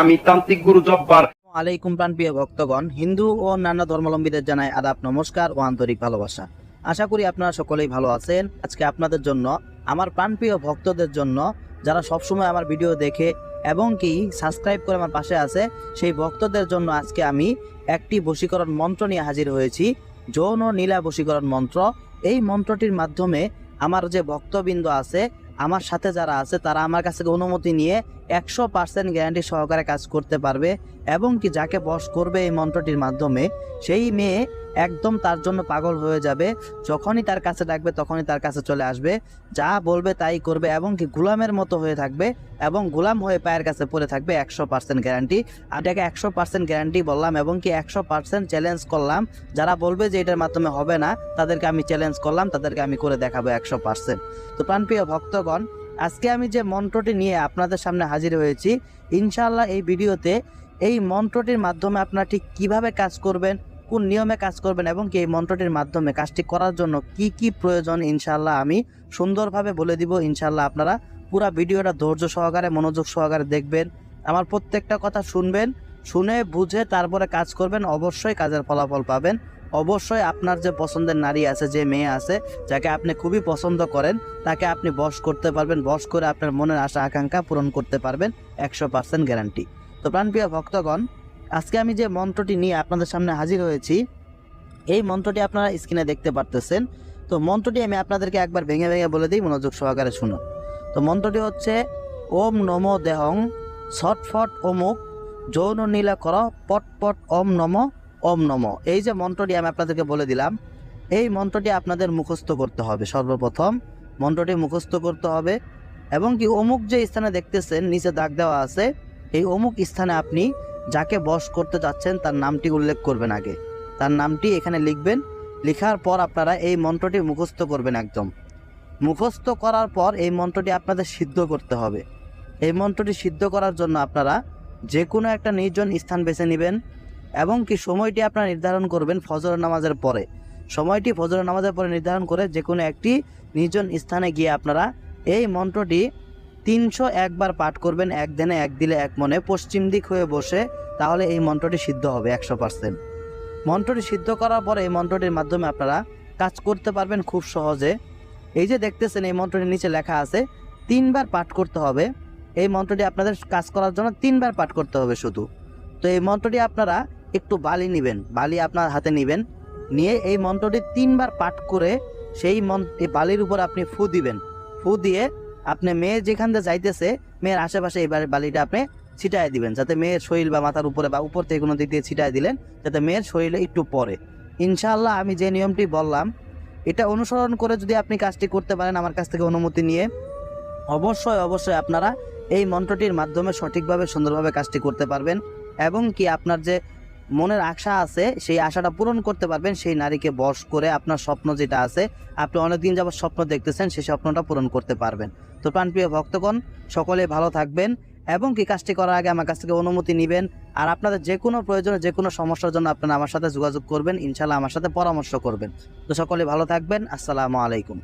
আমি তান্ত্রিক গুরু জব্বার। আলাইকুম প্রাণপ্রিয় ভক্তগণ, হিন্দু ও অন্যান্য ধর্মাবলম্বীদের জানাই আদাব, নমস্কার ও আন্তরিক ভালোবাসা। আশা করি আপনারা সকলেই ভালো আছেন। আজকে আপনাদের জন্য, আমার প্রাণপ্রিয় ভক্তদের জন্য, যারা সবসময় আমার ভিডিও দেখে এবং কি সাবস্ক্রাইব করে আমার পাশে আছে, সেই ভক্তদের জন্য আজকে আমি একটি বশীকরণ মন্ত্র নিয়ে হাজির হয়েছি। যৌন নীলা বশীকরণ মন্ত্র। এই মন্ত্রটির মাধ্যমে আমার যে ভক্তবৃন্দ আছে আমার সাথে যারা আছে, তারা আমার কাছ অনুমতি নিয়ে একশো পার্সেন্ট গ্যারান্টি সহকারে কাজ করতে পারবে এবং কি যাকে বস করবে এই মন্ত্রটির মাধ্যমে, সেই মেয়ে একদম তার জন্য পাগল হয়ে যাবে। যখনই তার কাছে ডাকবে, তখনই তার কাছে চলে আসবে। যা বলবে তাই করবে এবং কি গোলামের মতো হয়ে থাকবে এবং গোলাম হয়ে পায়ের কাছে পড়ে থাকবে একশো পার্সেন্ট গ্যারান্টি আর এটাকে একশো পার্সেন্ট গ্যারান্টি বললাম এবং কি একশো পার্সেন্ট চ্যালেঞ্জ করলাম। যারা বলবে যে এটার মাধ্যমে হবে না, তাদেরকে আমি চ্যালেঞ্জ করলাম, তাদেরকে আমি করে দেখাবো একশো পার্সেন্ট। তো প্রাণপ্রিয় ভক্তগণ, আজকে আমি যে মন্ত্রটি নিয়ে আপনাদের সামনে হাজির হয়েছি, ইনশাআল্লাহ এই ভিডিওতে এই মন্ত্রটির মাধ্যমে আপনারা ঠিক কীভাবে কাজ করবেন কোন নিয়মে কাজ করবেন এবং কি এই মন্ত্রটির মাধ্যমে কাজটি করার জন্য কি কি প্রয়োজন, ইনশাআল্লাহ আমি সুন্দরভাবে বলে দিব। ইনশাআল্লাহ আপনারা পুরো ভিডিওটা ধৈর্য সহকারে, মনোযোগ সহকারে দেখবেন, আমার প্রত্যেকটা কথা শুনবেন, শুনে বুঝে তারপরে কাজ করবেন, অবশ্যই কাজের ফলাফল পাবেন। অবশ্যই আপনার যে পছন্দের নারী আছে, যে মেয়ে আছে, যাকে আপনি খুবই পছন্দ করেন, তাকে আপনি বশ করতে পারবেন, বশ করে আপনার মনের আশা, আকাঙ্ক্ষা পূরণ করতে পারবেন, একশো পার্সেন্ট গ্যারান্টি। তো প্রাণপ্রিয় ভক্তগণ আজকে আমি যে মন্ত্রটি নিয়ে আপনাদের সামনে হাজির হয়েছি, এই মন্ত্রটি আপনারা স্ক্রিনে দেখতে পারতেছেন। তো মন্ত্রটি আমি আপনাদেরকে একবার ভেঙে ভেঙে বলে দিই, মনোযোগ সহকারে শুনুন। তো মন্ত্রটি হচ্ছে, ওম নম দেহং ছটফট অমুক, যৌন নীলা কর, পট পট ওম নম ওম নম। এই যে মন্ত্রটি আমি আপনাদেরকে বলে দিলাম, এই মন্ত্রটি আপনাদের মুখস্থ করতে হবে সর্বপ্রথম। মন্ত্রটি মুখস্থ করতে হবে এবং কি অমুক যে স্থানে দেখতেছেন, নিচে দাগ দেওয়া আছে, এই অমুক স্থানে আপনি যাকে বশ করতে যাচ্ছেন তার নামটি উল্লেখ করবেন আগে। তার নামটি এখানে লিখবেন। লেখার পর আপনারা এই মন্ত্রটি মুখস্থ করবেন একদম। মুখস্থ করার পর এই মন্ত্রটি আপনাদের সিদ্ধ করতে হবে। এই মন্ত্রটি সিদ্ধ করার জন্য আপনারা যে কোনো একটা নির্জন স্থান বেছে নেবেন এবং কি সময়টি আপনারা নির্ধারণ করবেন ফজর নামাজের পরে। সময়টি ফজর নামাজের পরে নির্ধারণ করে যে কোনো একটি নির্জন স্থানে গিয়ে আপনারা এই মন্ত্রটি তিনশো একবার পাঠ করবেন এক দিনে এক দিলে এক মনে, পশ্চিম দিক হয়ে বসে, তাহলে এই মন্ত্রটি সিদ্ধ হবে একশো পার্সেন্ট। মন্ত্রটি সিদ্ধ করার পরে এই মন্ত্রটির মাধ্যমে আপনারা কাজ করতে পারবেন খুব সহজে। এই যে দেখতেছেন, এই মন্ত্রটির নিচে লেখা আছে, তিনবার পাঠ করতে হবে। এই মন্ত্রটি আপনাদের কাজ করার জন্য তিনবার পাঠ করতে হবে শুধু। তো এই মন্ত্রটি আপনারা একটু বালি নেবেন, বালি আপনার হাতে নেবেন, নিয়ে এই মন্ত্রটি তিনবার পাঠ করে সেই মন বালির উপর আপনি ফু দিবেন। ফু দিয়ে আপনি মেয়ে যেখান দিয়ে যাইতেছে, মেয়ের আশেপাশে এবার বালিটা আপনি ছিটায় দিবেন, যাতে মেয়ের শরীর বা মাথার উপরে বা উপর থেকে কোনো দিক দিয়ে ছিটায় দিলেন, যাতে মেয়ের শরীরে একটু পরে ইনশাআল্লাহ আমি যে নিয়মটি বললাম, এটা অনুসরণ করে যদি আপনি কাজটি করতে পারেন, আমার কাছ থেকে অনুমতি নিয়ে অবশ্যই অবশ্যই আপনারা এই মন্ত্রটির মাধ্যমে সঠিকভাবে, সুন্দরভাবে কাজটি করতে পারবেন এবং কি আপনার যে মনের আশা আছে, সেই আশাটা পূরণ করতে পারবেন, সেই নারীকে বশ করে আপনার স্বপ্ন যেটা আছে, আপনি অনেকদিন যাবত স্বপ্ন দেখতেছেন, সেই স্বপ্নটা পূরণ করতে পারবেন। তো প্রাণপ্রিয় ভক্তগণ, সকলে ভালো থাকবেন এবং কি কাজটি করার আগে আমার কাছ থেকে অনুমতি নেবেন, আর আপনাদের যে কোনো প্রয়োজনে, যে কোনো সমস্যার জন্য আপনারা আমার সাথে যোগাযোগ করবেন ইনশাল্লাহ আমার সাথে পরামর্শ করবেন। তো সকলে ভালো থাকবেন, আসসালামু আলাইকুম।